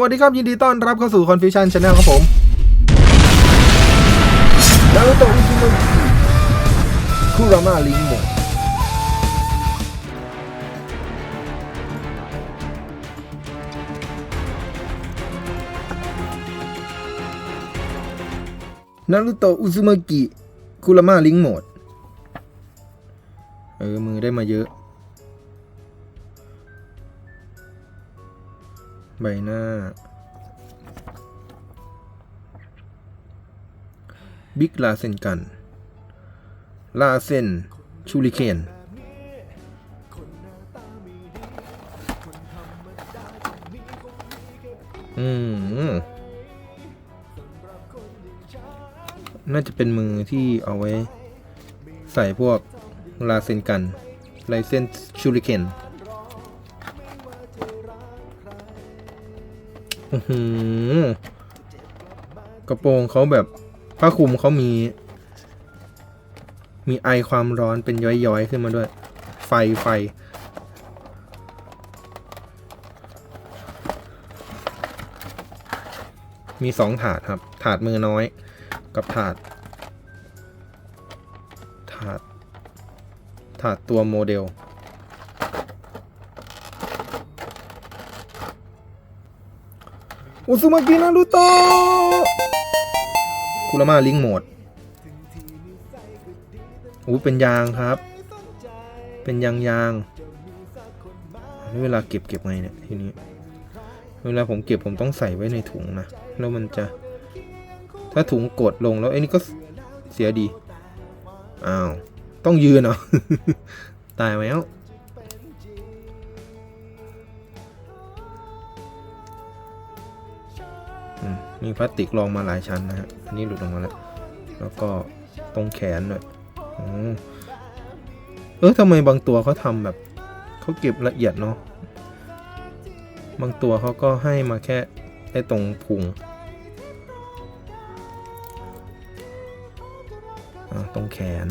วัสดีครับ ยินดีต้อนรับเข้าสู่ Confusion Channel ครับผมนารุโตะอุซุโมะคุรามาลิงโมนารุโตะอุซุมากิคุรามาลิงโหมด เออ มือได้มาเยอะ ใบหน้า บิ๊กลาเซนกัน ลาเซน ชูริเคนอืม น่าจะเป็นมือที่เอาไว้ ใส่พวกลาเซนกัน ไลเซนชูริเคน หือกระโปรงเขาแบบผ้าคลุมเขามี มีไอความร้อนเป็นย้อยๆ ขึ้นมาด้วย ไฟไฟ มีสองถาดครับ ถาดมือน้อย กับถาด ถาด ถาดตัวโมเดล อุซุมากินารุโตะคุรามาลิงโหมดอู้เป็นยางครับ เป็นยางยางนี่เวลาเก็บเก็บไงเนี่ยทีนี้ เวลาผมเก็บผมต้องใส่ไว้ในถุงนะ แล้วมันจะ ถ้าถุงกดลงแล้วไอ้นี่ก็เสียดี อ้าว ต้องยืนเหรอ ตายแล้ว มีพลาสติกรองมาหลายชั้นนะฮะ อันนี้หลุดออกมาแล้ว แล้วก็ตรงแขนด้วยอเออทำไมบางตัวเขาทำแบบเขาเก็บละเอียดเนาะ บางตัวเขาก็ให้มาแค่ไอ้ตรงพุงอ่าตรงแขน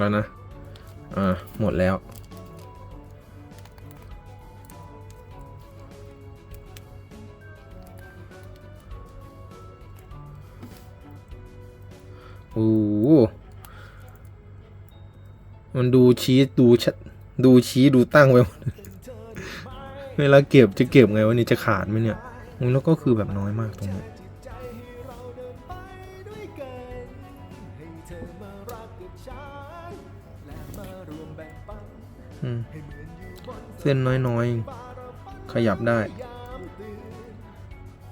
แล้วนะ อ่า หมดแล้ว โอ้มันดูชี้ดูชัดดูชี้ดูตั้งไว้หมดเวลาเก็บจะเก็บไงวะนี่จะขาดไหมเนี่ย แล้วก็คือแบบน้อยมากตรงนี้ เส้นน้อยๆ ขยับได้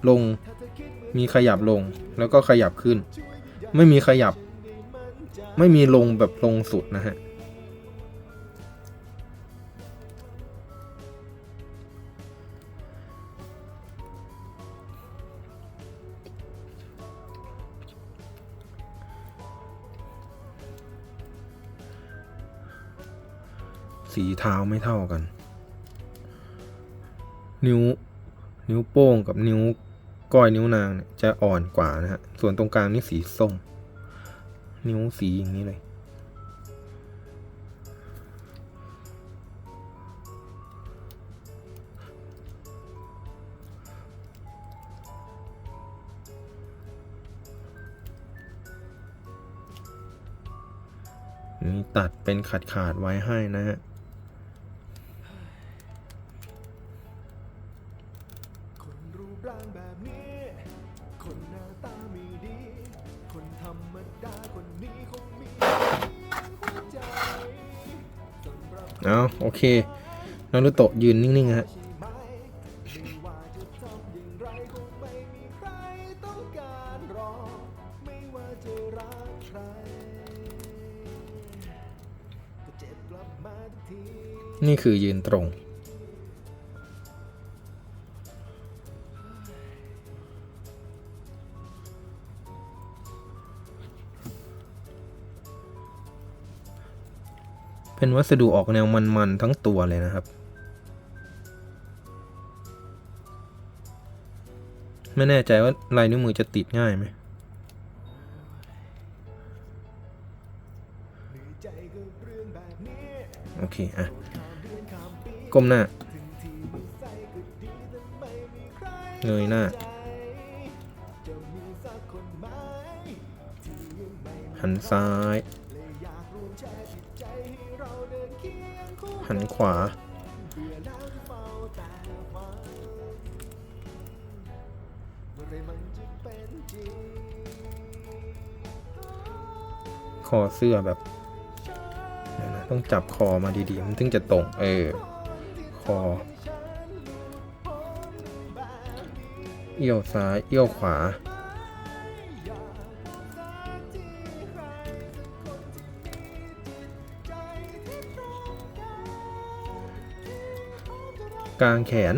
ลงมีขยับลงแล้วก็ขยับขึ้น ไม่มีขยับ ไม่มีลงแบบลงสุดนะฮะสีเท้าไม่เท่ากัน นิ้ว นิ้วโป้งกับนิ้วก้อยนิ้วนางเนี่ยจะอ่อนกว่านะฮะ ส่วนตรงกลางนี่สีส้ม นิ้วสีอย่างนี้เลย นี่ตัดเป็นขาดขาดไว้ให้นะฮะ เคนารุโตะยืนนิ่งๆฮะนี่คือยืนตรง เป็นวัสดุออกแนวมันๆทั้งตัวเลยนะครับ ไม่แน่ใจว่าลายนิ้วมือจะติดง่ายไหมโอเค อะ ก้มหน้า เงยหน้า หันซ้าย หันขวา คอเสื้อแบบนะต้องจับคอมาดีๆ มันถึงจะตรง เออ คอ เอี้ยวซ้าย เอี้ยวขวา กลางแขน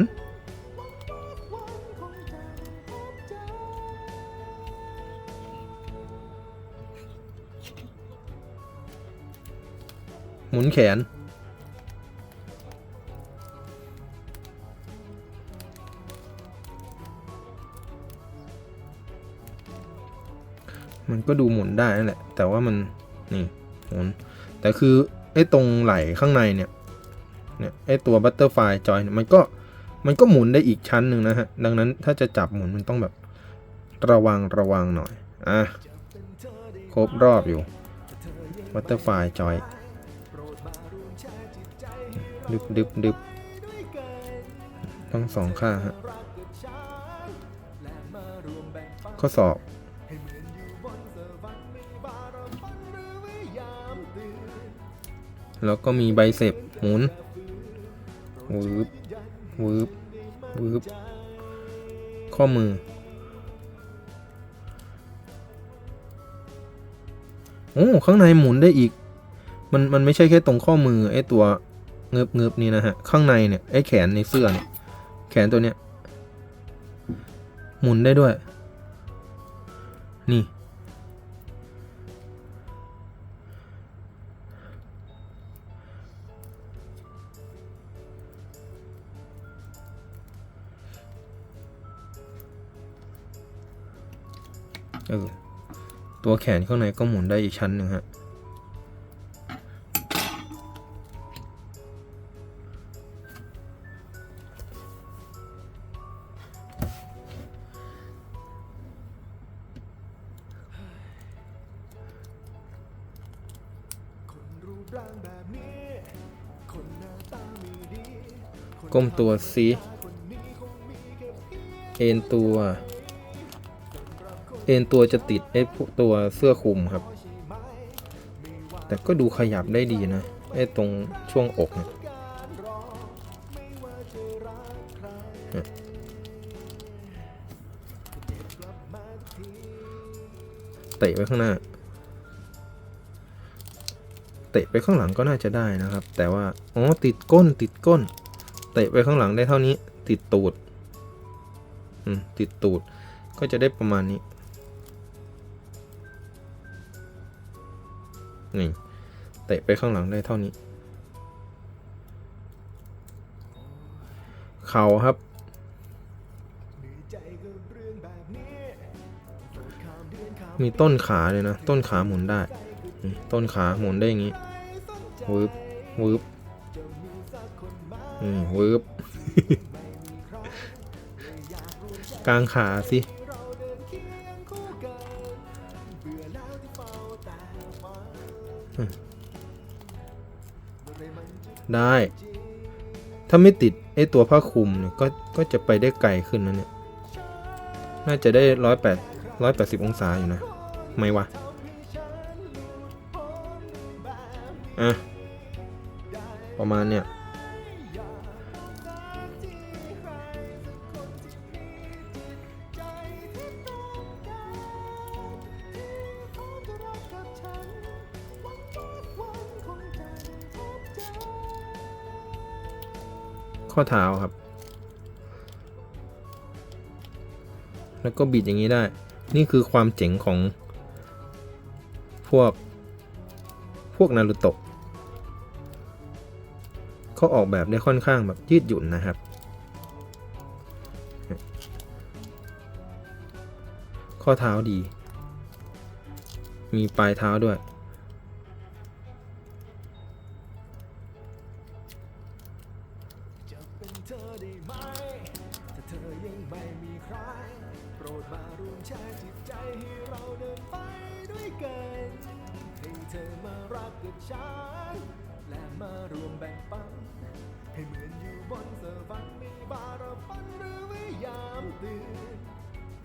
หมุนแขน มันก็ดูหมุนได้นั่นแหละ แต่ว่ามัน นี่ หมุน แต่คือ ไอ้ตรงไหล่ข้างในเนี่ย เนี่ยไอตัวบัตเตอร์ไฟจอยมันก็มันก็หมุนได้อีกชั้นหนึ่งนะฮะ ดังนั้นถ้าจะจับหมุนมันต้องแบบระวังระวังหน่อย อะ ครบรอบอยู่บัตเตอร์ไฟจอยดึบดึบดึบทั้งสองข้างฮะข้อศอกแล้วก็มีใบเสพหมุน วืบวืบวืบข้อมือโอ้ข้างในหมุนได้อีก มันมันไม่ใช่แค่ตรงข้อมือไอ้ตัวเงืบเงืบนี่นะฮะ ข้างในเนี่ยไอ้แขนในเสื้อเนี่ยแขนตัวเนี้ยหมุนได้ด้วย นี่ เออตัวแขนข้างในก็หมุนได้อีกชั้นหนึ่งฮะคนรูปร่างแบบนี้คนหน้าตาไม่ดีคนก้มตัวซีคนนี้คงมีแค่เพียงเอ็นตัว เอ็นตัวจะติดไอ้พวกตัวเสื้อคลุมครับ แต่ก็ดูขยับได้ดีนะไอ้ตรงช่วงอกเนี่ยการรอไม่ว่าจะเตะไปข้างหน้า เตะไปข้างหลังก็น่าจะได้นะครับ แต่ว่า อ๋อ ติดก้น ติดก้น เตะไปข้างหลังได้เท่านี้ ติดตูด อืม ติดตูด ก็จะได้ประมาณนี้ นี่เตะไปข้างหลังได้เท่านี้ เข่าครับ มีต้นขาเลยนะ ต้นขาหมุนได้ ต้นขาหมุนได้อย่างนี้วืบวืบจะมีสักคนไหมอืมวืบไม่มีใครเลยอยากรู้ใจกลางขาสิ ได้ ถ้าไม่ติดไอตัวผ้าคลุมเนี่ยก็ก็จะไปได้ไกลขึ้นนะเนี่ย น่าจะได้ร้อยแปดร้อยแปดสิบองศาอยู่นะ ไม่วะ อะ ประมาณเนี่ย ข้อเท้าครับ แล้วก็บิดอย่างนี้ได้ นี่คือความเจ๋งของ พวก พวกนารูโตะเขาออกแบบได้ค่อนข้างแบบยืดหยุ่นนะครับ ข้อเท้าดี มีปลายเท้าด้วย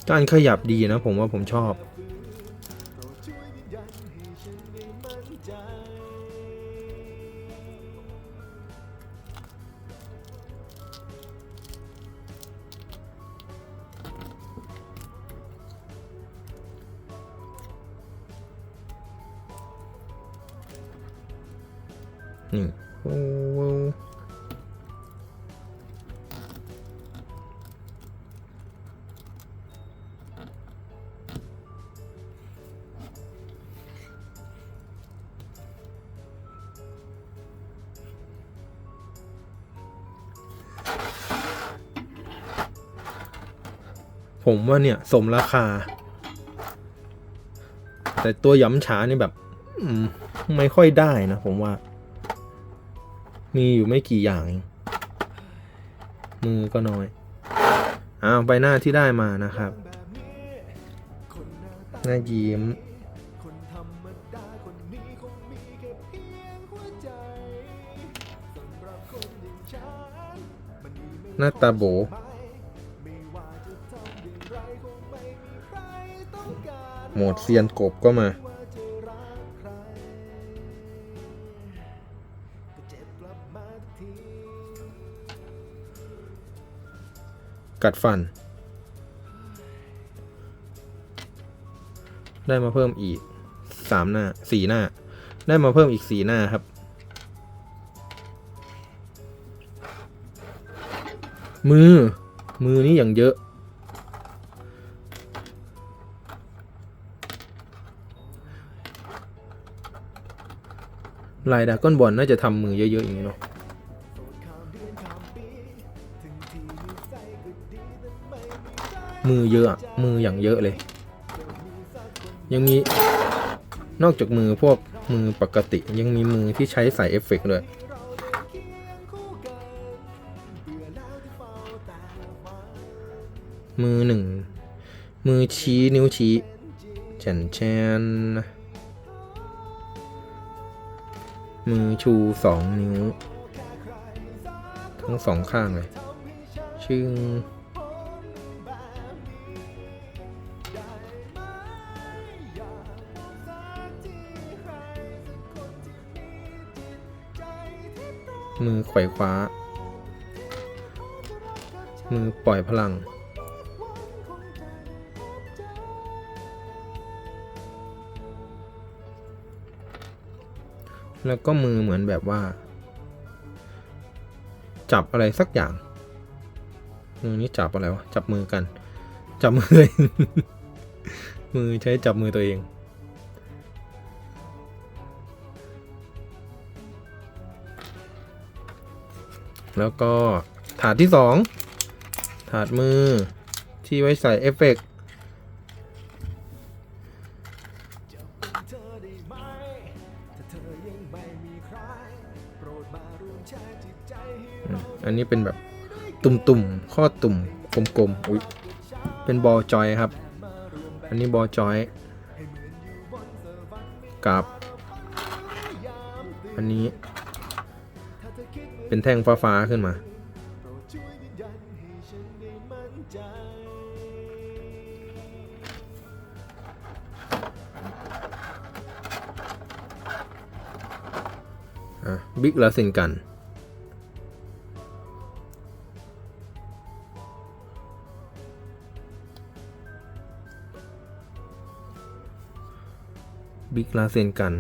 การขยับดีนะผมว่าผมชอบ นี่โอ้ ผมว่าเนี่ยสมราคา แต่ตัวหย้ำฉานี่แบบไม่ค่อยได้นะผมว่า มีอยู่ไม่กี่อย่าง มือก็น้อยอ้าวใบหน้าที่ได้มานะครับ หน้ายิ้มคนธรรมดาคนนี้คงมีแค่เพียงหัวใจสำหรับคนอย่างฉันมันมีไม่หน้าตาโบ โหมดเซียนกบก็มา กัดฟัน ได้มาเพิ่มอีกสามหน้าสี่หน้า ได้มาเพิ่มอีกสี่หน้าครับ มือ มือนี่อย่างเยอะ ลายดาก้อนบอลน่าจะทำมือเยอะๆอย่างนี้เนาะมือเยอะมืออย่างเยอะเลย ยังมีนอกจากมือพวกมือปกติยังมีมือที่ใช้ใส่เอฟเฟกต์ด้วย มือหนึ่ง มือชี้นิ้วชี้แฉนแชน มือชูสองนิ้ว ทั้งสองข้างเลย ชึงมือไขว่คว้า มือปล่อยพลัง แล้วก็มือเหมือนแบบว่า จับอะไรสักอย่างมือนี้จับอะไรวะ จับมือกัน จับมือเองมือใช้จับมือตัวเอง แล้วก็ถาดที่สองถาดมือที่ไว้ใส่เอฟเฟกต์ อันนี้เป็นแบบตุ่มๆ ข้อตุ่มกลมๆ อุ้ยเป็นบอลจอยครับ อันนี้บอลจอยกับ อันนี้ เป็นแท่งฟ้าๆขึ้นมา อะ บิ๊กลาเซนกัน บิ๊กลาเซนกัน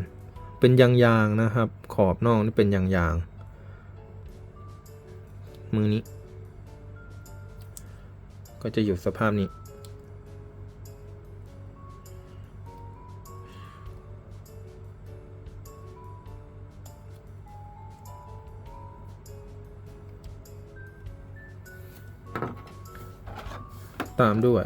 เป็นยางๆนะครับ ขอบนอกนี่เป็นยางๆมือนี้ ก็จะอยู่สภาพนี้ ตามด้วย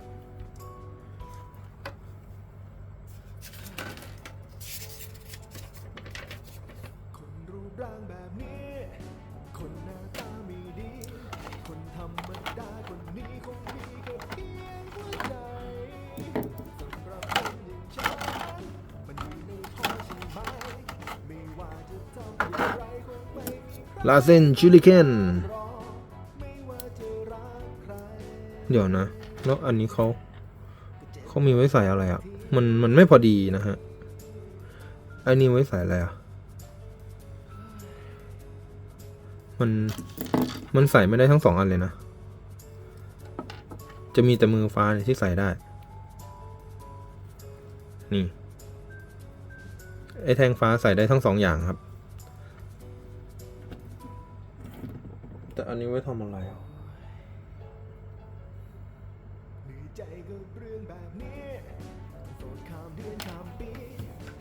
ลาเซนชิลิเคนเดี๋ยวนะ แล้วอันนี้เขาเขามีไว้ใส่อะไรอะ มันมันไม่พอดีนะฮะ อันนี้ไว้ใส่อะไรอะ มันมันใส่ไม่ได้ทั้งสองอันเลยนะ จะมีแต่มือฟ้าที่ใส่ได้ นี่ ไอ้แทงฟ้าใส่ได้ทั้งสองอย่างครับ นนี้ไว้ทำอะไรอะเหนื่อยใจกับเรื่องแบบนี้โสดข้ามเดือนข้ามปี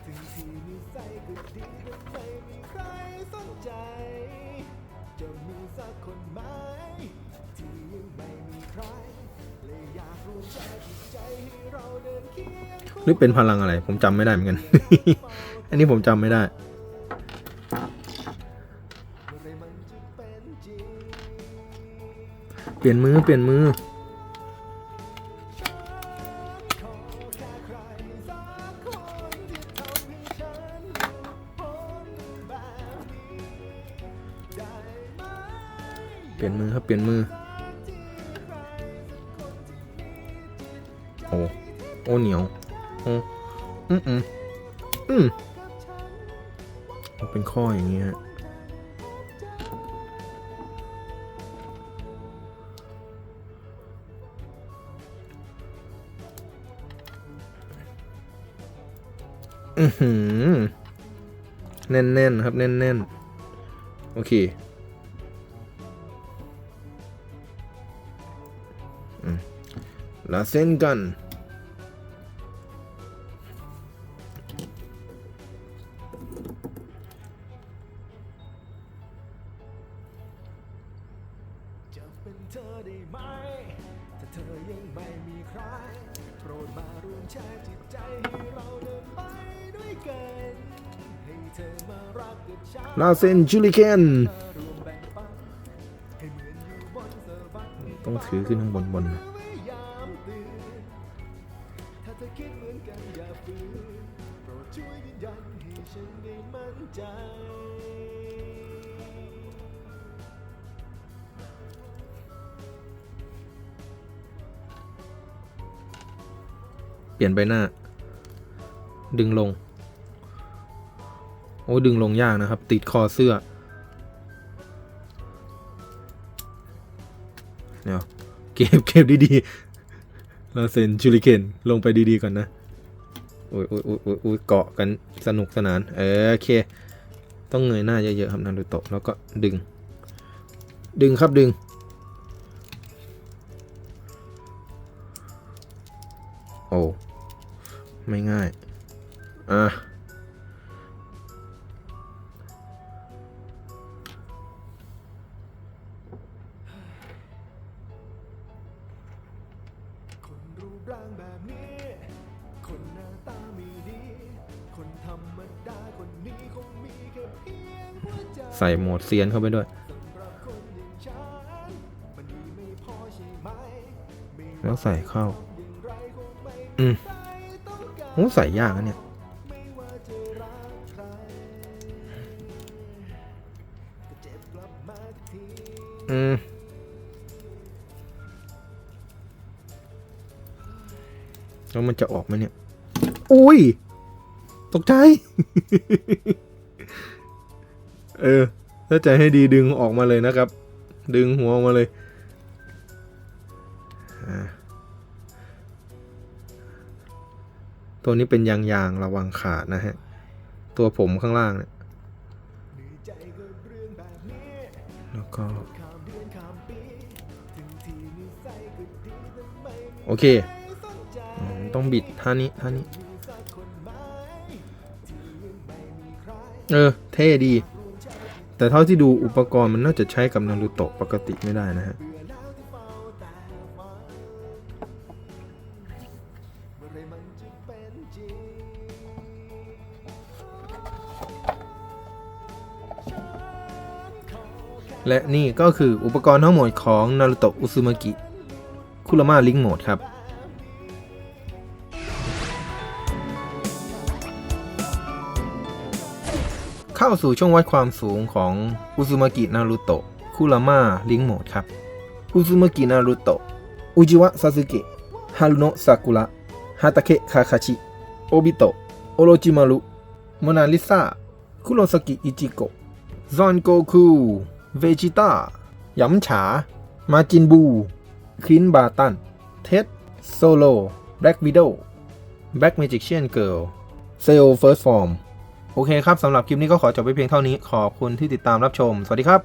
ถึงที่นิสัยก็ดีแต่ไม่มีใครสนใจ จะมีสักคนไหมที่ยังไม่มีใคร เลยอยากรวมใจจิตใจให้เราเดินเคียงคู่หรือเป็นพลังอะไร ผมจำไม่ได้เหมือนกัน อันนี้ผมจำไม่ได้ เปลี่ยนมือเปลี่ยนมือ อือหือแน่นๆครับแน่นๆ โอเคอืมลาเส้นกัน ลาเซนจูริเคนต้องถือขึ้นข้างบนบนเปลี่ยนใบหน้า ดึงลง โอ้ดึงลงยากนะครับ ติดคอเสื้อ เดี๋ยวเก็บเก็บดีๆลาเซนจูริเคนลงไปดีๆก่อนนะโอ้โอ้ยโอ้ยโอ้ยโอ้ยเกาะกันสนุกสนาน เออโอเค ต้องเงยหน้าเยอะๆครับนารูโตะแล้วก็ดึง ดึงครับดึง โอ้ ไม่ง่าย อะ ใส่โหมดเซียนเข้าไปด้วยแล้วใส่เข้า อืมโหใส่ยากนะเนี่ย อืม แล้วมันจะออกไหมเนี่ย อุ้ย ตกใจ เออ ถ้าใจให้ดีดึงออกมาเลยนะครับ ดึงหัวออกมาเลยตัวนี้เป็นยางยางระวังขาดนะฮะ ตัวผมข้างล่างเนี่ยแล้วก็โอเค ต้องบิดท่านี้ท่านี้ เออ เท่ดี แต่เท่าที่ดูอุปกรณ์มันน่าจะใช้กับนารูโตะปกติไม่ได้นะฮะและนี่ก็คืออุปกรณ์ทั้งหมดของนารูโตะอุซึมากิคุรามาลิงโหมดครับ เข้าสู่ช่วงวัดความสูงของอุซุมากินารุโตะคุราม่าลิงโหมดครับอุซุมากินารุโตะอุจิวะซาสึเกะฮารุโนะซากุระฮาตาเคะคาคาชิโอบิโตะโอโรจิมารุโมนาลิซาคุโรสกิอิจิโกะซอนโกคูเวจิต้าหยำฉา มาจินบู คลินบาตัน เท็ด โซโล แบล็กวิดโอแบล็กเมจิกเชียนเกิลเซลเฟิร์สฟอร์ม โอเคครับสำหรับคลิปนี้ก็ขอจบไปเพียงเท่านี้ ขอบคุณที่ติดตามรับชม สวัสดีครับ